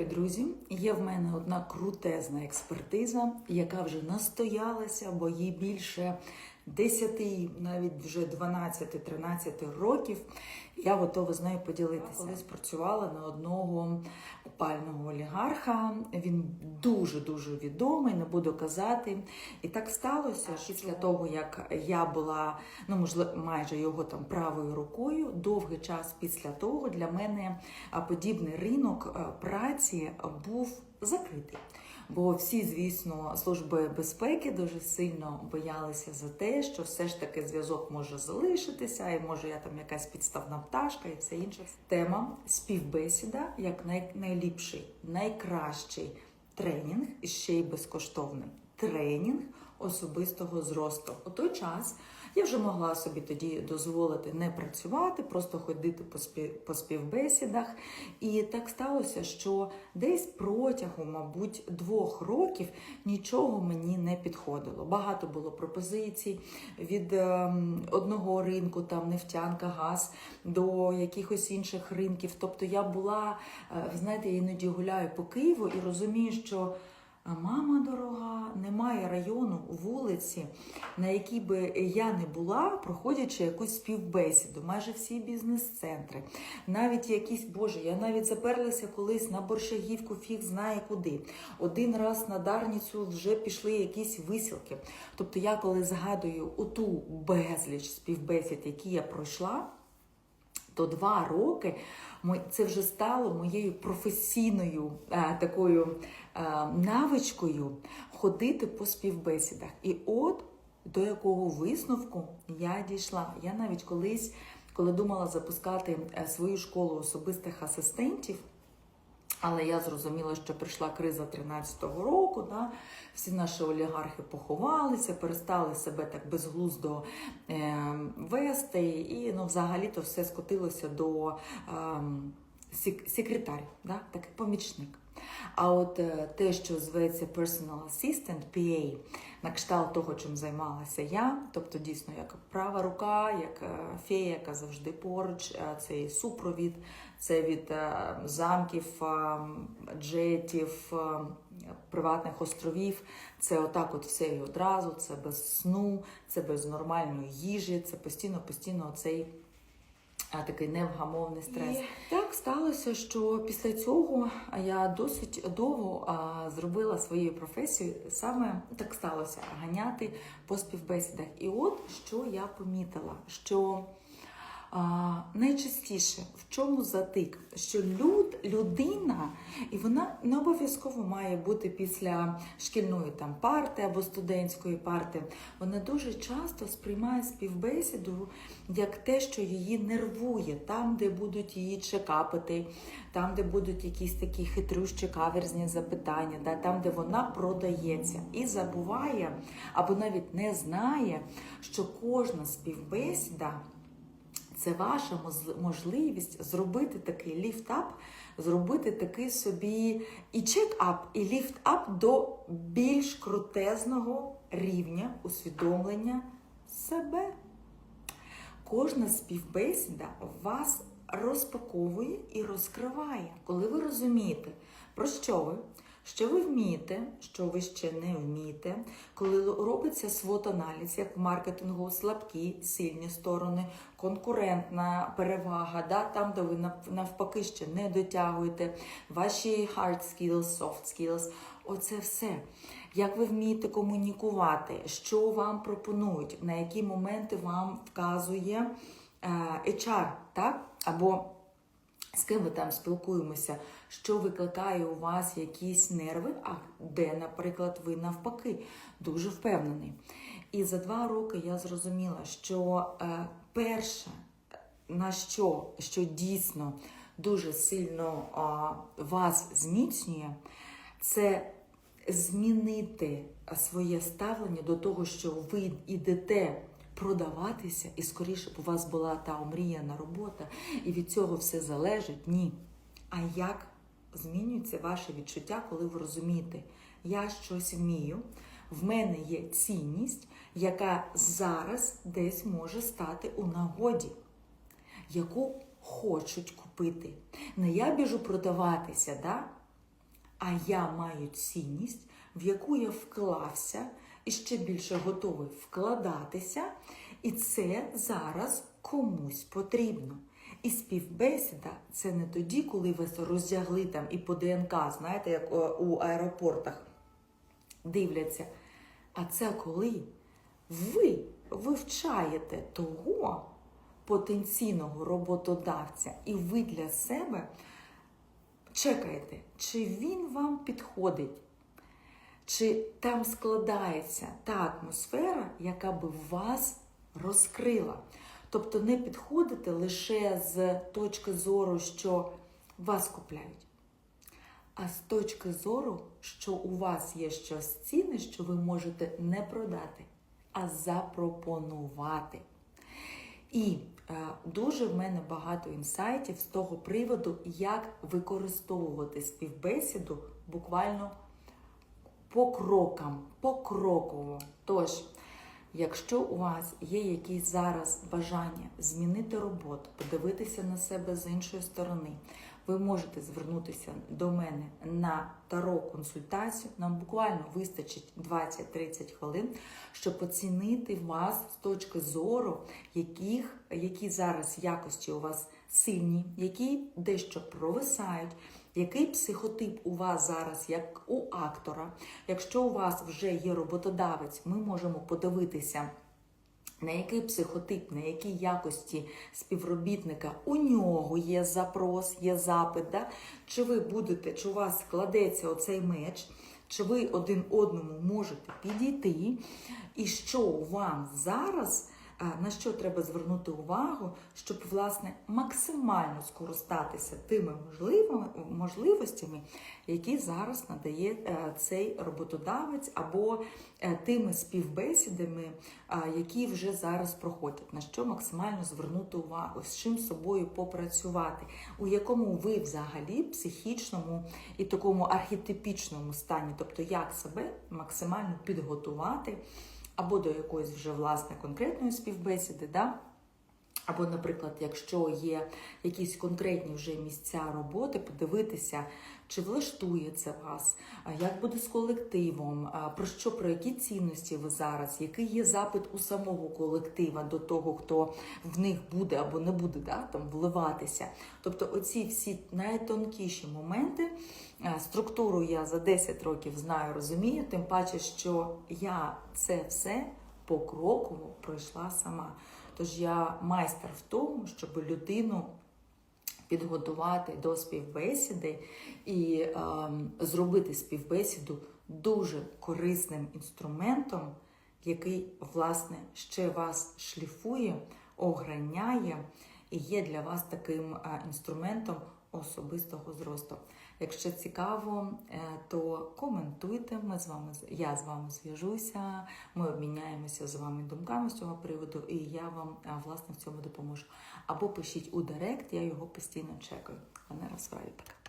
Друзі, є в мене одна крутезна експертиза, яка вже настоялася, бо їй більше 10, навіть вже 12-13 років. Я готова з нею поділитися. Колись працювала на одного опального олігарха. Він дуже дуже відомий, не буду казати. І так сталося що після того, як я була ну можливо майже його там правою рукою. Довгий час після того для мене подібний ринок праці був закритий. Бо всі, звісно, служби безпеки дуже сильно боялися за те, що все ж таки зв'язок може залишитися, і може я там якась підставна пташка і все інше. Тема співбесіда як най- найліпший, найкращий тренінг і ще й безкоштовний тренінг особистого зросту. У той час я вже могла собі тоді дозволити не працювати, просто ходити по, спів, по співбесідах. І так сталося, що десь протягом, мабуть, двох років нічого мені не підходило. Багато було пропозицій від ем, одного ринку, там нефтянка, газ, до якихось інших ринків. Тобто я була, е, знаєте, я іноді гуляю по Києву і розумію, що. А мама дорога, немає району, вулиці, на якій би я не була, проходячи якусь співбесіду, майже всі бізнес-центри, навіть якісь, боже, я навіть заперлася колись на борщагівку, фіг знає куди. Один раз на Дарницю вже пішли якісь висілки. Тобто я коли згадую оту безліч співбесід, які я пройшла, то два роки це вже стало моєю професійною е, такою е, навичкою ходити по співбесідах. І от до якого висновку я дійшла. Я навіть колись, коли думала запускати е, свою школу особистих асистентів. Але я зрозуміла, що прийшла криза 13-го року. Да? Всі наші олігархи поховалися, перестали себе так безглуздо е, вести, і ну, взагалі-то все скотилося до е, сек- секретар, да? такий помічник. А от е, те, що зветься personal assistant, PA, на кшталт того, чим займалася я, тобто дійсно як права рука, як е, фея, яка завжди поруч, е, це і супровід, це від замків, джетів, приватних островів. Це отак, от все і одразу, це без сну, це без нормальної їжі, це постійно, постійно цей такий невгамовний стрес. І так сталося, що після цього я досить довго а, зробила своєю професією саме так сталося ганяти по співбесідах. І от що я помітила, що а, найчастіше в чому затик, що люд, людина, і вона не обов'язково має бути після шкільної там парти або студентської парти. Вона дуже часто сприймає співбесіду як те, що її нервує, там, де будуть її чекапити, там, де будуть якісь такі хитрющі каверзні запитання, да, там, де вона продається, і забуває або навіть не знає, що кожна співбесіда. Це ваша можливість зробити такий ліфт-ап, зробити такий собі і чек-ап, і ліфт-ап до більш крутезного рівня усвідомлення себе. Кожна співбесіда вас розпаковує і розкриває. Коли ви розумієте, про що ви, що ви вмієте, що ви ще не вмієте, коли робиться свот-аналіз, як в маркетингу, слабкі, сильні сторони, конкурентна перевага, да, там, де ви навпаки ще не дотягуєте, ваші hard skills, soft skills, оце все. Як ви вмієте комунікувати, що вам пропонують, на які моменти вам вказує е, HR, так? Або з ким ви там спілкуємося, що викликає у вас якісь нерви, а де, наприклад, ви навпаки? Дуже впевнений. І за два роки я зрозуміла, що е, перше, на що, що дійсно дуже сильно а, вас зміцнює, це змінити своє ставлення до того, що ви йдете продаватися, і скоріше б у вас була та омріяна робота, і від цього все залежить. Ні. А як змінюється ваше відчуття, коли ви розумієте, я щось вмію, в мене є цінність, яка зараз десь може стати у нагоді, яку хочуть купити. Не я біжу продаватися, да? А я маю цінність, в яку я вклався і ще більше готовий вкладатися, і це зараз комусь потрібно. І співбесіда це не тоді, коли вас роздягли там і по ДНК, знаєте, як у аеропортах дивляться. А це коли ви вивчаєте того потенційного роботодавця, і ви для себе чекаєте, чи він вам підходить, чи там складається та атмосфера, яка би вас розкрила. Тобто не підходите лише з точки зору, що вас купляють. А з точки зору, що у вас є щось цінне, що ви можете не продати, а запропонувати. І е, дуже в мене багато інсайтів з того приводу, як використовувати співбесіду буквально по крокам, покроково. Тож, якщо у вас є якісь зараз бажання змінити роботу, подивитися на себе з іншої сторони, ви можете звернутися до мене на таро консультацію. Нам буквально вистачить 20-30 хвилин, щоб оцінити вас з точки зору, яких, які зараз якості у вас сильні, які дещо провисають. Який психотип у вас зараз, як у актора? Якщо у вас вже є роботодавець, ми можемо подивитися, на який психотип, на які якості співробітника у нього є запрос, є запит, да? чи ви будете, чи у вас складеться оцей меч, чи ви один одному можете підійти, і що вам зараз. На що треба звернути увагу, щоб власне максимально скористатися тими можливостями, які зараз надає е, цей роботодавець, або е, тими співбесідами, які вже зараз проходять, на що максимально звернути увагу, з чим собою попрацювати, у якому ви взагалі психічному і такому архетипічному стані, тобто як себе максимально підготувати або до якоїсь вже власне конкретної співбесіди, да? Або, наприклад, якщо є якісь конкретні вже місця роботи, подивитися, чи влаштує це вас, як буде з колективом, про що, про які цінності ви зараз, який є запит у самого колектива до того, хто в них буде або не буде да, там вливатися. Тобто, оці всі найтонкіші моменти. Структуру я за 10 років знаю, розумію, тим паче, що я це все покроково пройшла сама. Тож я майстер в тому, щоб людину підготувати до співбесіди і е, зробити співбесіду дуже корисним інструментом, який, власне, ще вас шліфує, ограняє і є для вас таким е, інструментом особистого зросту. Якщо цікаво, е, то коментуйте. Ми з вами я з вами зв'яжуся. Ми обміняємося з вами думками з цього приводу, і я вам е, власне в цьому допоможу. Або пишіть у директ, я його постійно чекаю. А не пока.